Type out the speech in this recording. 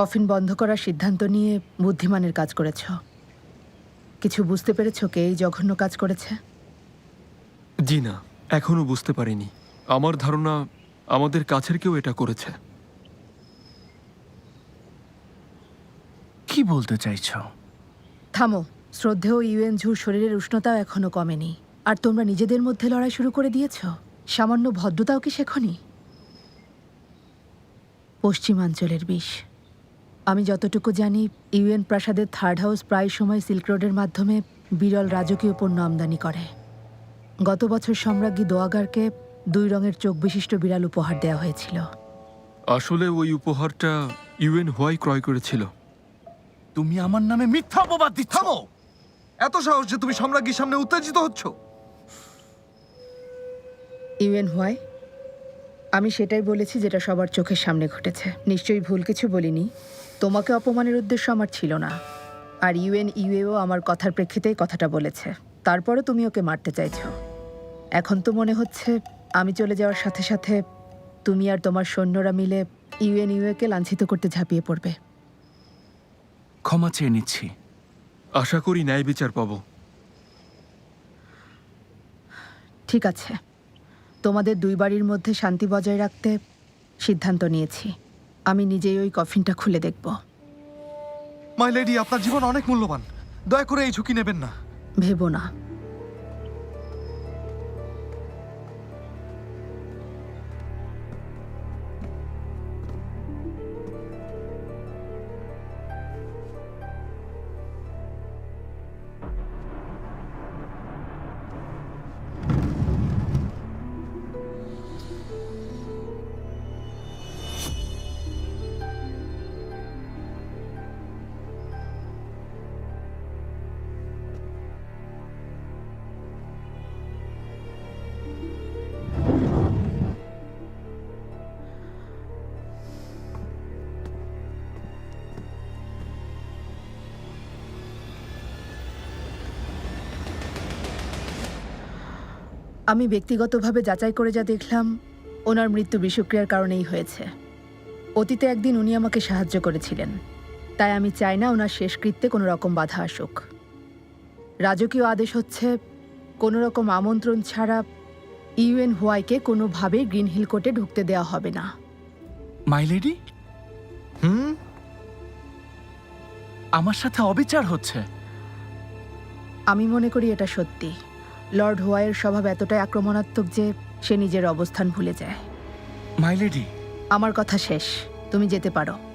Coffin বন্ধ করার সিদ্ধান্ত নিয়ে বুদ্ধিমানের কাজ করেছ। কিছু বুঝতে পেরেছ কে এই জঘন্য কাজ করেছে? জি না এখনও বুঝতে পারিনি। আমার ধারণা আমাদের কাছের কেউ এটা করেছে। কি বলতে চাইছ? থামো শ্রদ্ধেয় ইউএন ঝুর শরীরের উষ্ণতাও এখনও কমেনি। আর তোমরা নিজেদের মধ্যে লড়াই শুরু করে দিয়েছ? সামান্য ভদ্রতাও কি শেখনি? পশ্চিমাঞ্চলের বিষ। আমি যতটুকু জানি ইউএন প্রাসাদের থার্ড হাউস প্রায় সময় সিল্ক রোডের মাধ্যমে বিরল রাজকীয় পণ্য আমদানি করে। গত বছর সম্রাজ্ঞী দোয়াগারকে দুই রঙের চোখ বিশিষ্ট বিড়াল উপহার দেওয়া হয়েছিল। আসলে ওই উপহারটা ইউএন হোয়াই ক্রয় করেছিল। তুমি আমার নামে মিথ্যা অপবাদ দিচ্ছ। এত সাহস যে তুমি সম্রাজ্ঞীর সামনে উত্তেজিত হচ্ছ। ইউএন হোয়াই আমি সেটাই বলেছি যেটা সবার চোখের সামনে ঘটেছে। নিশ্চয়ই ভুল কিছু বলিনি। তোমাকে অপমানের উদ্দেশ্য আমার ছিল না। আর ইউএন ইউএও আমার কথার প্রেক্ষিতেই কথাটা বলেছে। তারপরও তুমি ওকে মারতে চাইছো। এখন তো মনে হচ্ছে আমি চলে যাওয়ার সাথে সাথে তুমি আর তোমার সৈন্যরা মিলে ইউএন ইউএকে লাঞ্ছিত করতে ঝাঁপিয়ে পড়বে। ক্ষমা চেয়ে নিচ্ছি। আশা করি ন্যায় বিচার পাবো। ঠিক আছে। তোমাদের দুই বাড়ির মধ্যে শান্তি বজায় রাখতে সিদ্ধান্ত নিয়েছি। আমি নিজেই ওই কফিনটা খুলে দেখব। মাই লেডি আপনার জীবন অনেক মূল্যবান। দয়া করে এই ঝুঁকি নেবেন না। ভেবো না। আমি ব্যক্তিগতভাবে যাচাই করে যা দেখলাম ওনার মৃত্যু বিষক্রিয়ার কারণেই হয়েছে। অতীতে একদিন উনি আমাকে সাহায্য করেছিলেন। তাই আমি চাই না ওনার শেষকৃত্যে কোনো রকম বাধা আসুক। রাজকীয় আদেশ হচ্ছে কোনো রকম আমন্ত্রণ ছাড়া ইউএন হোয়াইকে কোনোভাবেই গ্রিন হিল কোর্টে ঢুকতে দেওয়া হবে না। মাই লেডি হুম? আমার সাথে অবিচার হচ্ছে। আমি মনে করি এটা সত্যি। লর্ড হোয়াইয়ের স্বভাব এতটাই আক্রমণাত্মক যে সে নিজের অবস্থান ভুলে যায়। মাইলেডি আমার কথা শেষ। তুমি যেতে পারো।